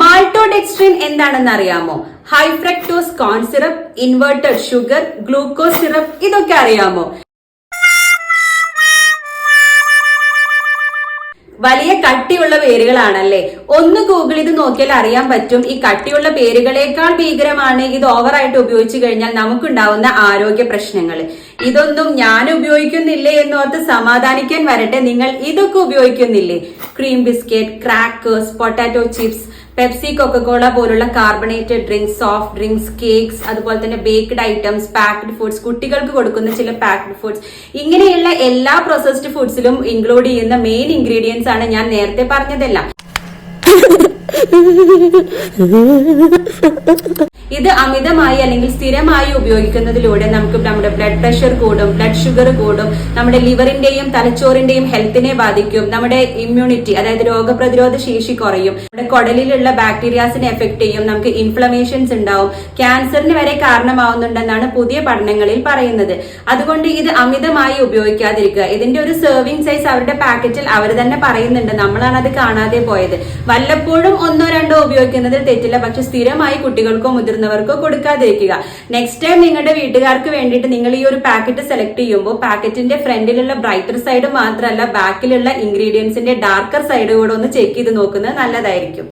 മാൾട്ടോഡെക്സ്ട്രിൻ എന്താണെന്ന് അറിയാമോ high fructose corn syrup inverted sugar glucose syrup ഇതൊക്കെ അറിയാമോ? വലിയ കട്ടിയുള്ള പേരുകളാണല്ലേ? ഒന്ന് ഗൂഗിൾ ഇത് നോക്കിയാൽ അറിയാൻ പറ്റും. ഈ കട്ടിയുള്ള പേരുകളേക്കാൾ ഭീകരമാണ്. ഇത് ഓവറായിട്ട് ഉപയോഗിച്ചു കഴിഞ്ഞാൽ നമുക്കുണ്ടാവുന്ന ആരോഗ്യ പ്രശ്നങ്ങൾ. ഇതൊന്നും ഞാൻ ഉപയോഗിക്കുന്നില്ലേ എന്നോർത്ത് സമാധാനിക്കാൻ വരട്ടെ. നിങ്ങൾ ഇതൊക്കെ ഉപയോഗിക്കുന്നില്ലേ? Cream biscuit crackers potato chips Pepsi Coca Cola പോലുള്ള carbonated drinks soft drinks cakes അതുപോലെ തന്നെ ബേക്ക്ഡ് ഐറ്റംസ് പാക്ഡ് ഫുഡ്സ് കുട്ടികൾക്ക് കൊടുക്കുന്ന ചില പാക്ഡ് ഫുഡ്സ്. ഇങ്ങനെയുള്ള എല്ലാ പ്രോസസ്ഡ് ഫുഡ്സിലും ഇൻക്ലൂഡ് ചെയ്യുന്ന മെയിൻ ഇൻഗ്രീഡിയൻസ് ആണ് ഞാൻ നേരത്തെ പറഞ്ഞതെല്ലാം. ഇത് അമിതമായി അല്ലെങ്കിൽ സ്ഥിരമായി ഉപയോഗിക്കുന്നതിലൂടെ നമുക്ക് നമ്മുടെ ബ്ലഡ് പ്രഷർ കൂടും ബ്ലഡ് ഷുഗർ കൂടും നമ്മുടെ ലിവറിന്റെയും തലച്ചോറിന്റെയും ഹെൽത്തിനെ ബാധിക്കും നമ്മുടെ ഇമ്മ്യൂണിറ്റി അതായത് രോഗപ്രതിരോധ ശേഷി കുറയും നമ്മുടെ കുടലിലുള്ള ബാക്ടീരിയാസിനെ എഫക്ട് ചെയ്യും നമുക്ക് ഇൻഫ്ലമേഷൻസ് ഉണ്ടാവും ക്യാൻസറിന് വരെ കാരണമാവുന്നുണ്ടെന്നാണ് പുതിയ പഠനങ്ങളിൽ പറയുന്നത്. അതുകൊണ്ട് ഇത് അമിതമായി ഉപയോഗിക്കാതിരിക്കുക. ഇതിന്റെ ഒരു സെർവിങ് സൈസ് അവരുടെ പാക്കറ്റിൽ അവർ തന്നെ പറയുന്നുണ്ട് നമ്മളാണ് അത് കാണാതെ പോയത്. വല്ലപ്പോഴും ഒന്നോ രണ്ടോ ഉപയോഗിക്കുന്നതിൽ തെറ്റില്ല പക്ഷെ സ്ഥിരമായി കുട്ടികൾക്കോ മുതിർന്നവർക്കോ കൊടുക്കാതിരിക്കുക. നെക്സ്റ്റ് ടൈം നിങ്ങളുടെ വീട്ടുകാർക്ക് വേണ്ടിയിട്ട് നിങ്ങൾ ഈ ഒരു പാക്കറ്റ് സെലക്ട് ചെയ്യുമ്പോൾ പാക്കറ്റിന്റെ ഫ്രണ്ടിലുള്ള ബ്രൈറ്റർ സൈഡ് മാത്രമല്ല ബാക്കിലുള്ള ഇൻഗ്രീഡിയൻസിന്റെ ഡാർക്കർ സൈഡ് കൂടെ ഒന്ന് ചെക്ക് ചെയ്ത് നോക്കുന്നത് നല്ലതായിരിക്കും.